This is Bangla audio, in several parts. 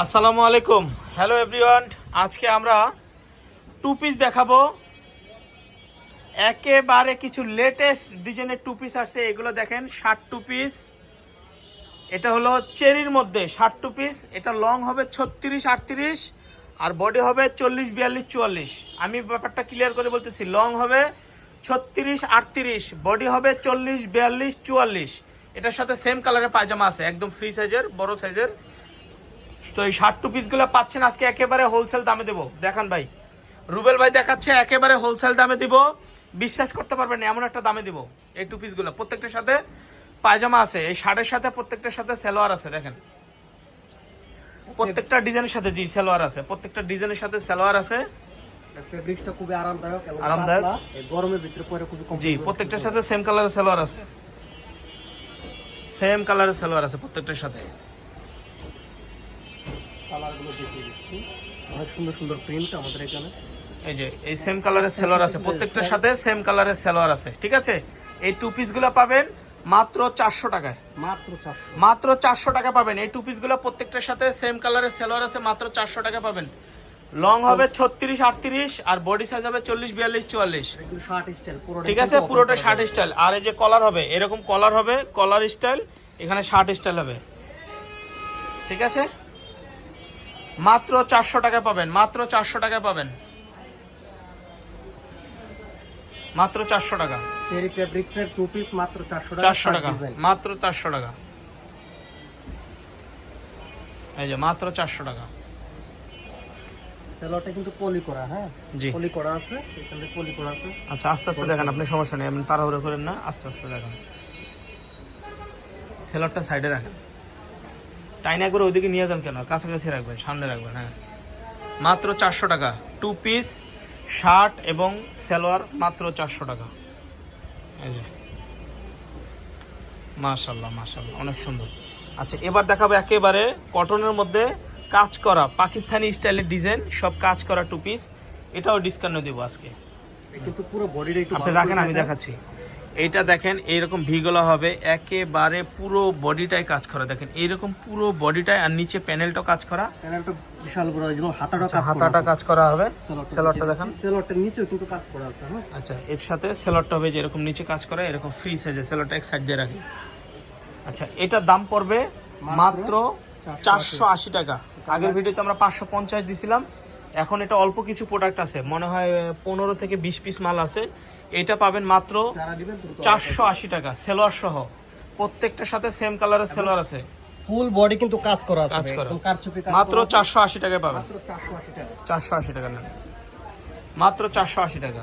আসসালামু আলাইকুম। হ্যালো এভরিওয়ান আজকে আমরা টু পিস দেখাবো। একেবারে কিছু লেটেস্ট ডিজাইনের টু পিস আসছে। এগুলো দেখেন ষাট টু পিস এটা হলো চেরির মধ্যে ষাট টু পিস এটা লং হবে ছত্রিশ, আটত্রিশ, আর বডি হবে চল্লিশ, বিয়াল্লিশ, চুয়াল্লিশ। আমি ব্যাপারটা ক্লিয়ার করে বলতেছি লং হবে ছত্রিশ, আটত্রিশ বডি হবে চল্লিশ, বিয়াল্লিশ, চুয়াল্লিশ। এটার সাথে সেম কালারের পায়জামা আছে, একদম ফ্রি সাইজের বড় সাইজের তো এই ষাট টু পিসগুলো পাচ্ছেন আজকে একেবারে হোলসেল দামে দেবো। দেখান ভাই। রুবেল ভাই দেখাচ্ছে একেবারে হোলসেল দামে দিব। বিশ্বাস করতে পারবেন না এমন একটা দামে দিব এই টু পিসগুলো প্রত্যেকটার সাথে পায়জামা আছে এই শার্টের সাথে প্রত্যেকটার সাথে সালোয়ার আছে দেখেন। প্রত্যেকটা ডিজাইনের সাথে জি সালোয়ার আছে। প্রত্যেকটা ডিজাইনের সাথে সালোয়ার আছে। ফেব্রিক্সটা খুবই আরামদায়ক আরামদায়ক। গরমের ভিতরে পরে খুবই জি প্রত্যেকটার সাথে সেম কালারের সালোয়ার আছে। সেম কালারের সালোয়ার আছে প্রত্যেকটার সাথে। কালার দেখিয়ে দিচ্ছি। অনেক সুন্দর সুন্দর প্রিন্ট আমাদের এখানে। এই যে এই সেম কালারের সেলোয়ার আছে। প্রত্যেকটার সাথে সেম কালারের সেলোয়ার আছে। ঠিক আছে? এই টু পাবেন মাত্র চারশো টাকায়। মাত্র চারশো। মাত্র চারশো টাকা পাবেন। এই টু প্রত্যেকটার সাথে সেম কালারের সেলোয়ার আছে। মাত্র চারশো টাকা পাবেন। লং হবে ছত্রিশ আটত্রিশ আর বডি সাইজ হবে চল্লিশ বিয়াল্লিশ চুয়াল্লিশ। ঠিক আছে? পুরোটা শার্ট স্টাইল আর এই যে কলার হবে এরকম কলার হবে কলার স্টাইল এখানে শার্ট স্টাইল হবে। ঠিক আছে? মাত্র চারশো টাকা পাবেন মাত্র চারশো টাকা পাবেন। মাত্র চারশো টাকা। চেরি ফেব্রিক্স এর টু পিস মাত্র চারশো টাকা চারশো টাকা মাত্র চারশো টাকা। এই যে মাত্র চারশো টাকা। সেলোটা কিন্তু পলি করা হ্যাঁ? জি। পলি করা আছে এখানে পলি করা আছে। আচ্ছা আস্তে আস্তে দেখেন আপনি সমস্যা নেই আপনি তাড়াহুড়ো করেন না আস্তে আস্তে দেখেন। সেলরটা সাইডে রাখেন। টাইনা করে ওইদিকে নিয়ে যান কেন? কাছাকাছি রাখবেন সামনে রাখবেন হ্যাঁ। মাত্র চারশো টাকা। টু পিস শার্ট এবং সালোয়ার মাত্র চারশো টাকা। এই যে। মাশাল্লাহ মাশাল্লাহ অনেক সুন্দর। আচ্ছা এবার দেখাবো একেবারে কটনের মধ্যে কাজ করা পাকিস্তানি স্টাইলের ডিজাইন সব কাজ করা টু পিস এটাও ডিসকাউন্ট দেবো আজকে। কিন্তু পুরো বডিটা একটু আপনি রাখেন আমি দেখাচ্ছি। এইটা দেখেন এইরকম ভিগুলো হবে একেবারে পুরো বডিটাই কাজ করা। দেখেন এইরকম পুরো বডিটাই আর নিচে প্যানেলটাও কাজ করা। প্যানেলটা বিশাল বড় এবং হাতাটা আচ্ছা, কাজ করা হাতাটা কাজ করা হবে। দেখেন। দিচ্ছি। নিচেও কিন্তু কাজ করা আছে হ্যাঁ। আচ্ছা এর সাথে সেলরটা হবে যে এরকম নিচে কাজ করা এরকম ফ্রি সাইজে এক সাইড দিয়ে রাখি। আচ্ছা এটার দাম পড়বে মাত্র চারশো আশি টাকা। আগের ভিডিওতে আমরা পাঁচশো পঞ্চাশ দিছিলাম এখন এটা অল্প কিছু প্রোডাক্ট আছে। মনে হয় পনেরো থেকে বিশ পিস মাল আছে। এটা পাবেন মাত্র চারশো আশি টাকা সেলোয়ার সহ। প্রত্যেকটার সাথে সেম কালারের সেলোয়ার আছে। ফুল বডি কিন্তু কাজ করা আছে কাজ করা। মাত্র চারশো আশি টাকায় পাবেন। চারশো আশি টাকা। নেন। মাত্র চারশো আশি টাকা।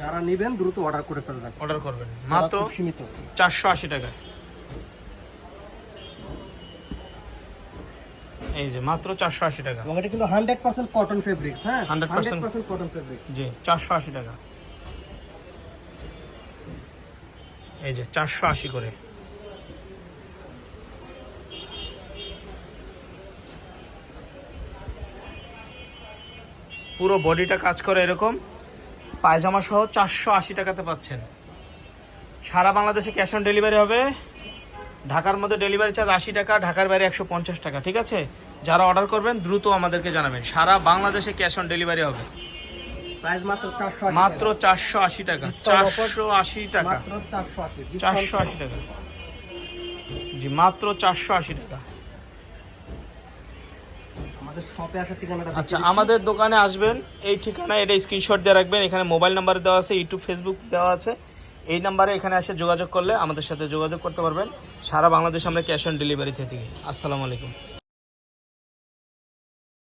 যারা নিবেন দ্রুত অর্ডার করে ফেলবেন। অর্ডার করবেন। মাত্র সীমিত। চারশো আশি টাকায়। এই যে মাত্র চারশো আশি টাকা। এবং এটা কিন্তু হান্ড্রেড পার্সেন্ট কটন ফেব্রিক্স হ্যাঁ? 100% কটন ফেব্রিক্স জি চারশো আশি টাকা। এই যে চারশো আশি করে। পুরো বডিটা কাজ করে এরকম। পায়জামা সহ চারশো আশি টাকাতে পাচ্ছেন। সারা বাংলাদেশে ক্যাশ অন ডেলিভারি হবে। ঢাকার মধ্যে ডেলিভারি চার্জ আশি টাকা ঢাকার বাইরে একশো পঞ্চাশ টাকা ঠিক আছে? যারা অর্ডার করবেন দ্রুত আমাদেরকে জানাবেন। সারা বাংলাদেশে ক্যাশ অন ডেলিভারি হবে। মাত্র চারশো আশি টাকা। চারশো আশি টাকা। চারশো আশি টাকা। জি মাত্র চারশো আশি টাকা। আচ্ছা আমাদের দোকানে আসবেন। এই ঠিকানায় এটা স্ক্রিনশট দিয়ে রাখবেন। এখানে মোবাইল নাম্বার দেওয়া আছে ইউটিউব ফেসবুক দেওয়া আছে। এই নাম্বারে এখানে এসে যোগাযোগ করলে আমাদের সাথে যোগাযোগ করতে পারবেন। সারা বাংলাদেশ আমরা ক্যাশ অন ডেলিভারি থেকে। আসসালামু আলাইকুম।